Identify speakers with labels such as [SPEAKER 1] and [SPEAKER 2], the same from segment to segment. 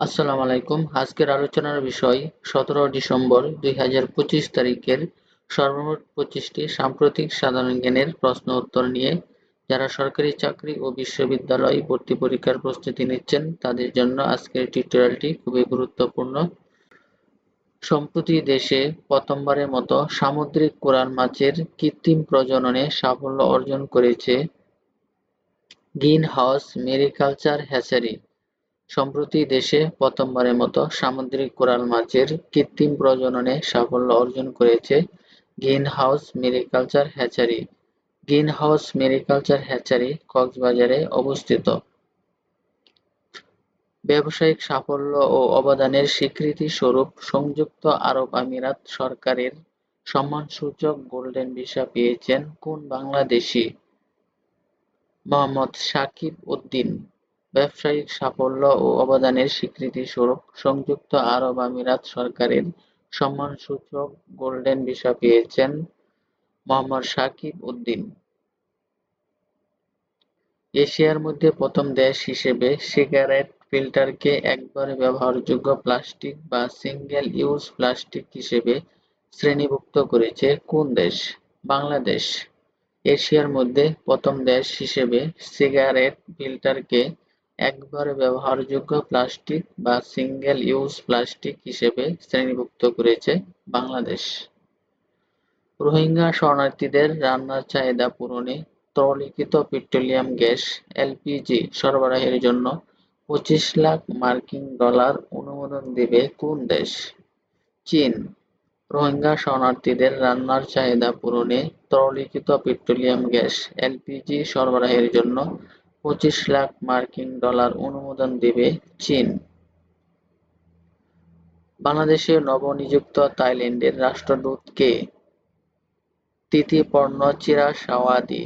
[SPEAKER 1] আসসালামু আলাইকুম। আজকের আলোচনার বিষয়, সতেরো ডিসেম্বর দুই হাজার পঁচিশ তারিখের সর্বমোট পঁচিশটি সাম্প্রতিক সাধারণ জ্ঞানের প্রশ্ন উত্তর নিয়ে যারা সরকারি চাকরি ও বিশ্ববিদ্যালয় ভর্তি পরীক্ষার প্রস্তুতি নিচ্ছেন, তাদের জন্য আজকের টিউটোরিয়ালটি খুবই গুরুত্বপূর্ণ। সম্প্রতি দেশে প্রথমবারের মতো সামুদ্রিক কোরাল মাছের কৃত্রিম প্রজননে সাফল্য অর্জন করেছে গ্রিন হাউস মেরিকালচার হ্যাচারি। সম্প্রতি দেশে প্রথমবারের মতো সামুদ্রিক কোরাল মাছের কৃত্রিম প্রজননে সাফল্য অর্জন করেছে green house mariculture hatchery. Green house mariculture hatchery কক্সবাজারে অবস্থিত। ব্যবসায়িক সাফল্য ও অবদানের স্বীকৃতি স্বরূপ সংযুক্ত আরব আমিরাত সরকারের সম্মানসূচক গোল্ডেন ভিসা পেয়েছেন কোন বাংলাদেশি? মোহাম্মদ সাকিব উদ্দিন। ব্যবসায়িক সাফল্য ও অবদানের স্বীকৃতি স্বরূপ সংযুক্ত আরব আমিরাত সরকারের সম্মানসূচক গোল্ডেন ভিসা পেয়েছেন মোহাম্মদ সাকিব উদ্দিন। এশিয়ার মধ্যে প্রথম দেশ হিসেবে সিগারেট ফিল্টারকে একবারে ব্যবহারযোগ্য প্লাস্টিক বা সিঙ্গেল ইউজ প্লাস্টিক হিসেবে শ্রেণীভুক্ত করেছে কোন দেশ? বাংলাদেশ। এশিয়ার মধ্যে প্রথম দেশ হিসেবে সিগারেট ফিল্টারকে একবারে ব্যবহারযোগ্য প্লাস্টিক বা সিঙ্গেল ইউজ প্লাস্টিক হিসেবে শ্রেণীভুক্ত করেছে বাংলাদেশ। রোহিঙ্গা শরণার্থীদের রান্নার চাহিদা পূরণে তরলীকৃত পেট্রোলিয়াম গ্যাস, এলপিজি সরবরাহের জন্য পঁচিশ লাখ মার্কিন ডলার অনুমোদন দেবে কোন দেশ? চীন। রোহিঙ্গা শরণার্থীদের রান্নার চাহিদা পূরণে তরলীকৃত পেট্রোলিয়াম গ্যাস, এলপিজি সরবরাহের জন্য পঁচিশ লাখ মার্কিন ডলার অনুমোদন দেবে চীন। বাংলাদেশে নবনিযুক্ত থাইল্যান্ডের রাষ্ট্রদূত কে তিথিপর্ণ চিরাসাওয়াদি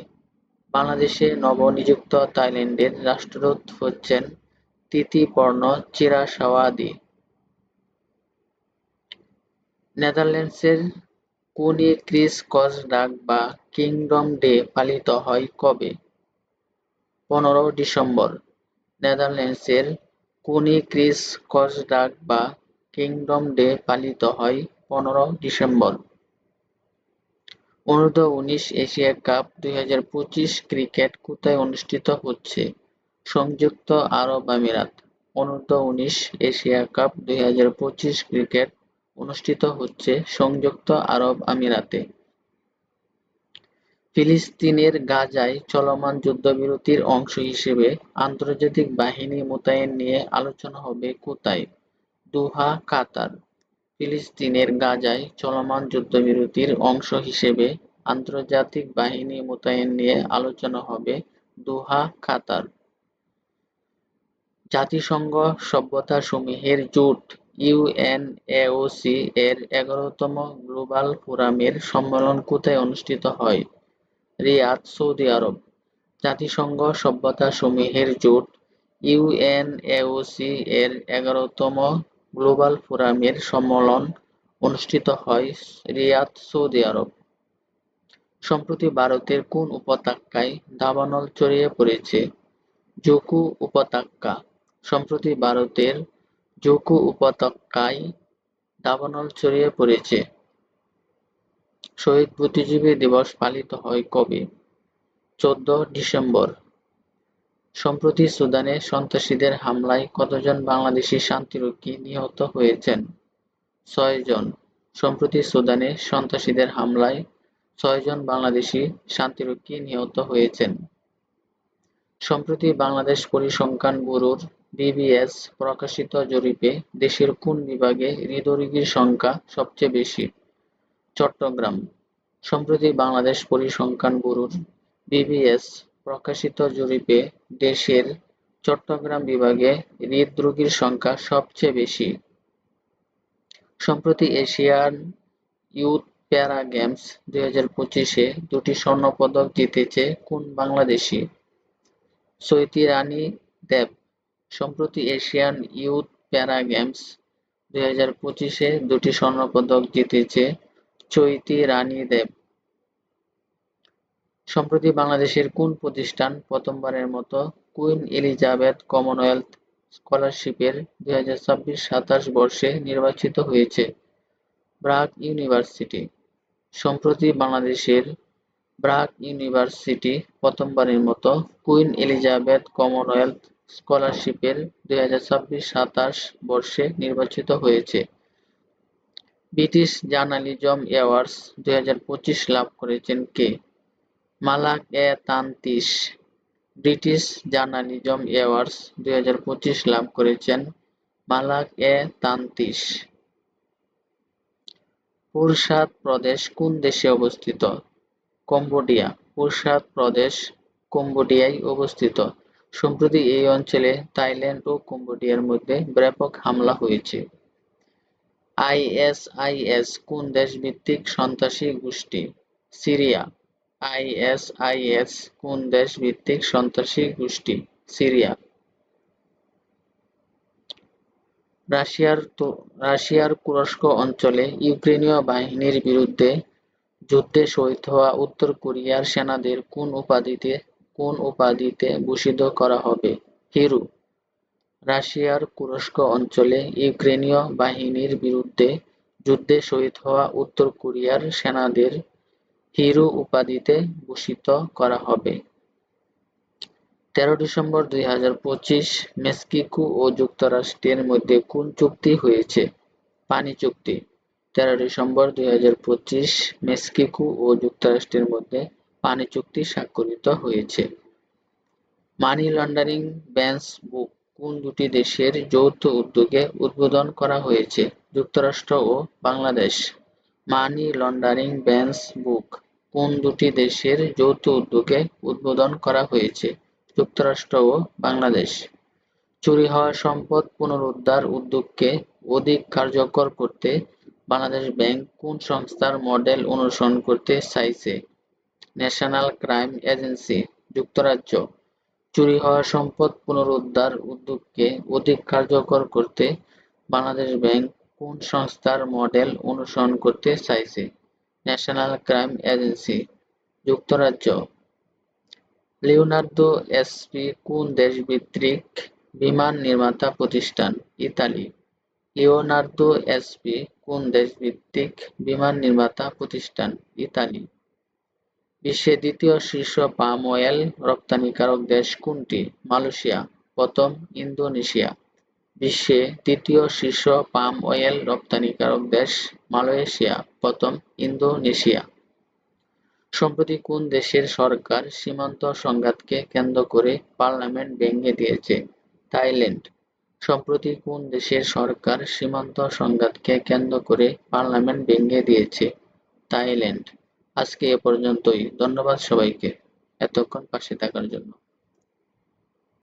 [SPEAKER 1] বাংলাদেশে নবনিযুক্ত থাইল্যান্ডের রাষ্ট্রদূত হচ্ছেন তিথিপর্ণ চিরাসাওয়াদি নেদারল্যান্ডসের কোনি ক্রিস কস ডাক বা কিংডম ডে পালিত হয় কবে? পনেরো ডিসেম্বর, নেদারল্যান্ডসের কোনি ক্রিস কসডাক বা কিংডম ডে পালিত হয় পনেরো ডিসেম্বর। অনূর্ধ্ব উনিশ এশিয়া কাপ দুই হাজার পঁচিশ ক্রিকেট কোথায় অনুষ্ঠিত হচ্ছে? সংযুক্ত আরব আমিরাত। অনূর্ধ্ব উনিশ এশিয়া কাপ দুই হাজার পঁচিশ ক্রিকেট অনুষ্ঠিত হচ্ছে সংযুক্ত আরব আমিরাতে। ফিলিস্তিনের গাজায় চলমান যুদ্ধবিরতির অংশ হিসেবে আন্তর্জাতিক বাহিনী মোতায়েন নিয়ে আলোচনা হবে কোথায়? দোহা, কাতার। ফিলিস্তিনের গাজায় চলমান যুদ্ধবিরতির অংশ হিসেবে আন্তর্জাতিক বাহিনী মোতায়েন নিয়ে আলোচনা হবে দোহা, কাতার। জাতিসংঘ সভ্যতাসমূহের জোট ইউএনএওসি এর এগারোতম গ্লোবাল ফোরামের সম্মেলন কোথায় অনুষ্ঠিত হয়? রিয়াদ সৌদি আরব। জাতিসংঘ সভ্যতাসমূহের জোট ইউএনএওসি এর এগারোতম গ্লোবাল ফোরামের সম্মেলন অনুষ্ঠিত হয় রিয়াদ সৌদি আরব। সম্প্রতি ভারতের কোন উপত্যকায় দাবানল ছড়িয়ে পড়েছে? জুকু উপত্যকা। সম্প্রতি ভারতের জুকু উপত্যকায় দাবানল ছড়িয়ে পড়েছে। শহীদ বুদ্ধিজীবী দিবস পালিত হয় কবে? চোদ্দ ডিসেম্বর। সম্প্রতি সুদানে সন্ত্রাসীদের হামলায় কতজন বাংলাদেশি শান্তিরক্ষী নিহত হয়েছেন? ছয়জন সম্প্রতি সুদানে সন্ত্রাসীদের হামলায় ছয়জন বাংলাদেশি শান্তিরক্ষী নিহত হয়েছেন। সম্প্রতি বাংলাদেশ পরিসংখ্যান ব্যুরোর বিবিএস প্রকাশিত জরিপে দেশের কোন বিভাগে হৃদরোগীর সংখ্যা সবচেয়ে বেশি? চট্টগ্রাম। সম্প্রতি বাংলাদেশ পরিসংখ্যান ব্যুরোর বিবিএস প্রকাশিত জরিপে দেশের চট্টগ্রাম বিভাগে হৃদরোগীর সংখ্যা সবচেয়ে বেশি। সম্প্রতি এশিয়ান ইউথ প্যারা গেমস দুই হাজার পঁচিশে দুটি স্বর্ণপদক জিতেছে কোন বাংলাদেশি? চৈতি রানী দেব। সম্প্রতি এশিয়ান ইউথ প্যারা গেমস দুই হাজার পঁচিশে দুটি স্বর্ণপদক জিতেছে চৈতি রানী দেব। সম্প্রতি বাংলাদেশের কোন প্রতিষ্ঠান প্রথমবারের মতো কুইন এলিজাবেথ কমনওয়েলথ স্কলারশিপের দুই হাজার ছাব্বিশ সাতাশ বর্ষে নির্বাচিত হয়েছে ব্রাক ইউনিভার্সিটি। সম্প্রতি বাংলাদেশের ব্রাক ইউনিভার্সিটি প্রথমবারের মতো কুইন এলিজাবেথ কমনওয়েলথ স্কলারশিপের দুই হাজার ছাব্বিশ সাতাশ বর্ষে নির্বাচিত হয়েছে। ব্রিটিশ জার্নালিজম অ্যাওয়ার্ডস দুই হাজার পঁচিশ লাভ করেছেন কে? Malak A Tantesh British journalism awards দুই হাজার পঁচিশ লাভ করেছেন মালাক এ তানতিস পুরসাদ প্রদেশ কোন দেশে অবস্থিত? কম্বোডিয়া। পুরসাদ প্রদেশ কম্বোডিয়ায় অবস্থিত। সম্প্রতি এই অঞ্চলে থাইল্যান্ড ও কম্বোডিয়ার মধ্যে ব্যাপক হামলা হয়েছে। আইএসআইএস কোন দেশভিত্তিক সন্ত্রাসী গোষ্ঠী? সিরিয়া। আইএসআইএস কোন দেশভিত্তিক সন্ত্রাসী গোষ্ঠী? সিরিয়া। রাশিয়ার রাশিয়ার তুরস্ক অঞ্চলে ইউক্রেনীয় বাহিনীর বিরুদ্ধে যুদ্ধে শহীদ হওয়া উত্তর কোরিয়ার সেনাদের কোন উপাধিতে কোন উপাধিতে ভূষিত করা হবে? হিরো। রাশিয়ার কুরস্ক অঞ্চলে ইউক্রেনীয় বাহিনীর বিরুদ্ধে যুদ্ধে শহীদ হওয়া উত্তর কোরিয়ার সেনাদের হিরো উপাধিতে ভূষিত করা হবে। তেরো ডিসেম্বর দুই হাজার পঁচিশ মেক্সিকো ও যুক্তরাষ্ট্রের মধ্যে কোন চুক্তি হয়েছে? পানি চুক্তি। তেরো ডিসেম্বর দুই হাজার পঁচিশ মেক্সিকো ও যুক্তরাষ্ট্রের মধ্যে পানি চুক্তি স্বাক্ষরিত হয়েছে। Money laundering bench book. কোন দুটি দেশের যৌথ উদ্যোগে উদ্বোধন করা হয়েছে? যুক্তরাষ্ট্র ও Bangladesh. Money laundering bench book. কোন দুটি দেশের যৌথ উদ্যোগে উদ্বোধন করা হয়েছে? যুক্তরাষ্ট্র ও বাংলাদেশ। চুরি হওয়া সম্পদ পুনরুদ্ধার উদ্যোগকে অধিক কার্যকর করতে বাংলাদেশ ব্যাংক কোন সংস্থার মডেল অনুসরণ করতে চাইছে? ন্যাশনাল ক্রাইম এজেন্সি, যুক্তরাজ্য। চুরি হওয়া সম্পদ পুনরুদ্ধার উদ্যোগকে অধিক কার্যকর করতে বাংলাদেশ ব্যাংক কোন সংস্থার মডেল অনুসরণ করতে চাইছে? ন্যাশনাল ক্রাইম এজেন্সি, যুক্তরাজ্য। লিওনার্দো এসপি, কোন দেশভিত্তিক বিমান নির্মাতা প্রতিষ্ঠান? ইতালি। লিওনার্দো এসপি, কোন দেশভিত্তিক বিমান নির্মাতা প্রতিষ্ঠান? ইতালি। বিশ্বের দ্বিতীয় শীর্ষ পাম অয়েল রপ্তানিকারক দেশ কোনটি? মালয়েশিয়া, প্রথম ইন্দোনেশিয়া। বিশ্বে দ্বিতীয় শীর্ষ পাম অয়েল রপ্তানিকারক দেশ মালয়েশিয়া, প্রথম ইন্দোনেশিয়া। সম্প্রতি কোন দেশের সরকার সীমান্ত সংঘাতকে কেন্দ্র করে পার্লামেন্ট ভেঙে দিয়েছে? থাইল্যান্ড। সম্প্রতি কোন দেশের সরকার সীমান্ত সংঘাতকে কেন্দ্র করে পার্লামেন্ট ভেঙে দিয়েছে? থাইল্যান্ড। আজকে এ পর্যন্তই। ধন্যবাদ সবাইকে। এতক্ষণ পাশে থাকার জন্য।